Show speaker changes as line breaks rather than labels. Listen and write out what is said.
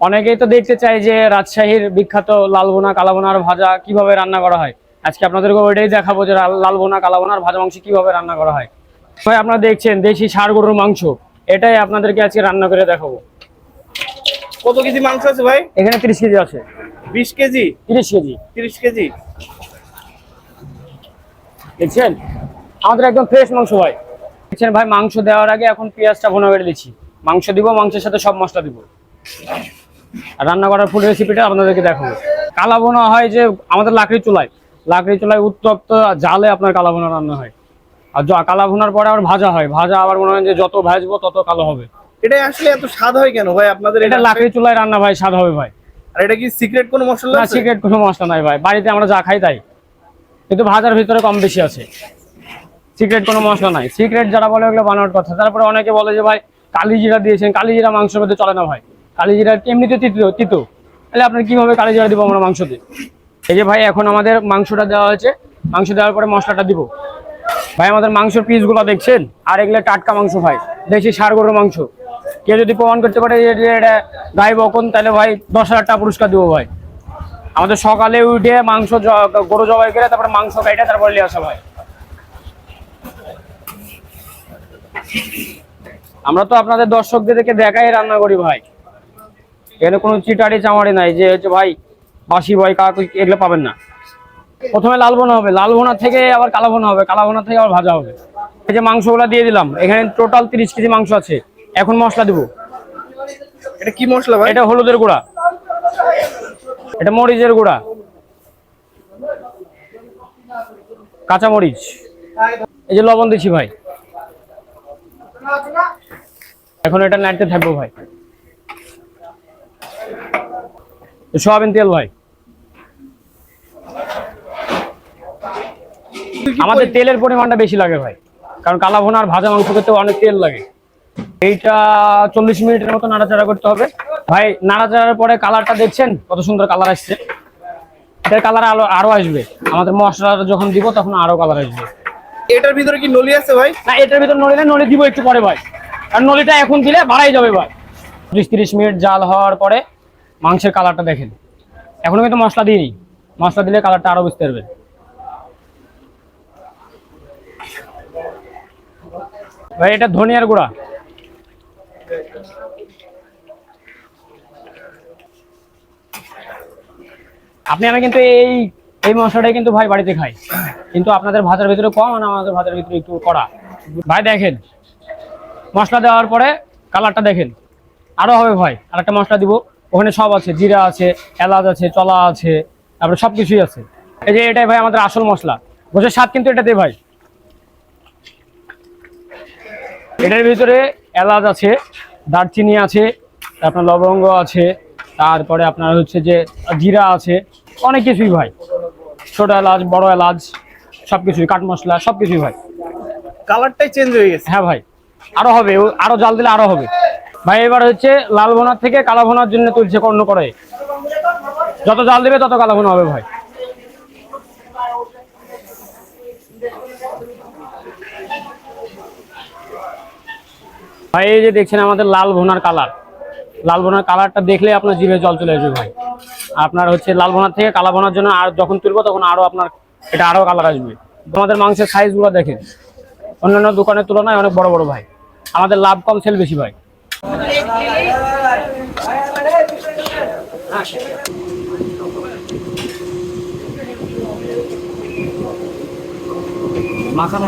অনেকেই তো দেখতে চায় যে রাজশাহীর বিখ্যাত লালবোনা কালাবোনার ভাজা কীভাবে রান্না করা হয়। আজকে আপনাদেরকে ওইটাই দেখাবো যে লাল- লালবোনা কালাবোনার ভাজা মাংস কীভাবে রান্না করা হয়। ভাই আপনারা দেখছেন দেশি ষাড় গরুর মাংস। এটাই আপনাদেরকে আজকে রান্না করে দেখাবো।
কত কেজি মাংস আছে ভাই?
এখানে তিরিশ কেজি আছে।
বিশ কেজি?
তিরিশ কেজি।
তিরিশ কেজি?
দেখছেন? আমাদের একদম ফ্রেশ মাংস ভাই। দেখছেন ভাই মাংস দেওয়ার আগে এখন পেঁয়াজটা ভোনা করে দিচ্ছি। মাংস দিব মাংসের সাথে সব মশলা দিব। রান্না করার ফুল রেসিপিটা আপনাদেরকে দেখাবো। কালা বোনা হয় যে আমাদের লাকড়ি চুলায়। লাকড়ি চুলায় উত্তপ্ত জালে আপনার কালা বোনা রান্না হয়। আর কালা ভুনার পরে আবার ভাজা হয়। ভাজা আবার মনে হয় যে যত ভাজবো তত কালো হবে।
এটা আসলে এত স্বাদ হয় কেন ভাই? আপনাদের
এটা লাকড়ি চুলায় রান্না ভাই স্বাদ হবে ভাই।
আর এটা কি সিক্রেট কোনো মশলা
না সিক্রেট কোনো মশলা নাই ভাই। বাড়িতে আমরা যা খাই তাই। কিন্তু ভাজার ভিতরে কম বেশি আছে। সিক্রেট কোনো মশলা নাই। সিক্রেট যারা বলে ওগুলো বানানোর কথা। তারপরে অনেকে বলে যে ভাই কালি জিরা দিয়েছেন। কালি জিরা মাংসের মধ্যে চলে না ভাই। কালি জিরা এমনিতে তিতো তিতো। তাহলে আপনার কীভাবে কালিজিরা দেবো আমরা মাংসতে এই যে ভাই, এখন আমাদের মাংসটা দেওয়া হয়েছে। মাংস দেওয়ার পরে মশলাটা দিব। ভাই, আমাদের মাংসের পিসগুলো দেখছেন? আর এগুলো টাটকা মাংস ভাই। দেশি সার গরুর মাংস। কেউ যদি প্রমাণ করতে পারে এটা গায়ে বকন, তাহলে ভাই দশ হাজার টাকা পুরস্কার দেবো ভাই। আমাদের সকালে উঠে মাংস গরু জবাই করে, তারপরে মাংস কাইটা তারপরে নিয়ে আসা ভাই। আমরা তো আপনাদের দর্শকদেরকে দেখাই রান্না করি ভাই। এখানে কোনো চিটারি চামারি নাই যে হচ্ছে ভাই বাসি ভাই কাকু এগুলো পাবেন না। প্রথমে লাল বোনা হবে লাল বোনা থেকে আবার কালা বোনা হবে কালা বোনা থেকে আবার ভাজা হবে। এই যে মাংসগুলো দিয়ে দিলাম এখানে টোটাল তিরিশ কেজি মাংস আছে এখন মশলা দিব।
এটা কি মশলা ভাই?
এটা হলুদের গুঁড়া। এটা মরিচের গুঁড়া। কাঁচা মরিচ এই যে লবণ দিচ্ছি ভাই। এখন এটা নাড়তে থাকব ভাই। সয়াবিন তেল ভাই। আমাদের তেলের পরিমাণটা বেশি লাগে ভাই। কারণ কালা ভুনা আর ভাজা মাংস করতে অনেক তেল লাগে। এইটা চল্লিশ মিনিটের মতো নাড়াচাড়া করতে হবে। ভাই নাড়াচাড়ার পরে কালারটা দেখছেন? কত সুন্দর কালার আসছে। এটার কালার আরও আরও আসবে। আমাদের মশলা যখন দিব তখন আরও কালার আসবে।
এটার ভিতরে কি নলি আছে ভাই?
না এটার ভিতর নলিলে নলি দিব একটু পরে ভাই। আর নলিটা এখন দিলে বাড়াই যাবে ভাই। ত্রিশ তিরিশ মিনিট জাল হওয়ার পরে মাংসের কালারটা দেখেন। এখনও কিন্তু মশলা দিইনি। মশলা দিলে কালারটা আরও বুঝতে পারবে ভাই, এটা ধনিয়ার গুঁড়া। আপনি আমি কিন্তু এই এই মশলাটাই কিন্তু ভাই বাড়িতে খাই। কিন্তু আপনাদের ভাতের ভিতরে কম আর আমাদের ভাতের ভিতরে একটু কড়া। ভাই, দেখেন, মশলা দেওয়ার পরে কালারটা দেখেন। আরও হবে ভাই আর একটা মশলা দিব। ওখানে সব আছে জিরা আছে এলাচ আছে চলা আছে তারপরে সব কিছুই আছে। এই যে এটাই ভাই আমাদের আসল মশলা। গোছের স্বাদ কিন্তু এটাতে ভাই। এটার ভিতরে এলাচ আছে দারচিনি আছে আপনার লবঙ্গ আছে তারপরে আপনার হচ্ছে যে জিরা আছে অনেক কিছুই ভাই। ছোট এলাচ বড় এলাচ সব কিছুই কাঠ মশলা সব কিছুই ভাই
কালারটাই চেঞ্জ হয়ে গেছে।
হ্যাঁ ভাই আরও হবে ও আরও জাল দিলে আরও হবে। ভাই, এবার হচ্ছে লাল ভোনার থেকে কালা ভোনার জন্য তুলছে কর্ণ করে। যত জাল দেবে তত কালা ভোনা হবে ভাই। ভাই, এই যে দেখছেন আমাদের লাল ভোনার কালার। লাল ভোনার কালারটা দেখলে আপনার জিভে জল চলে আসবে ভাই। আপনার হচ্ছে লাল ভোনার থেকে কালা ভোনার জন্য আর যখন তুলবো তখন আরও আপনার, এটা আরও কালার আসবে। তোমাদের মাংসের সাইজগুলো দেখেন। অন্যান্য দোকানের তুলনায় অনেক বড় বড় ভাই। আমাদের লাভ কম সেল বেশি ভাই। মাখা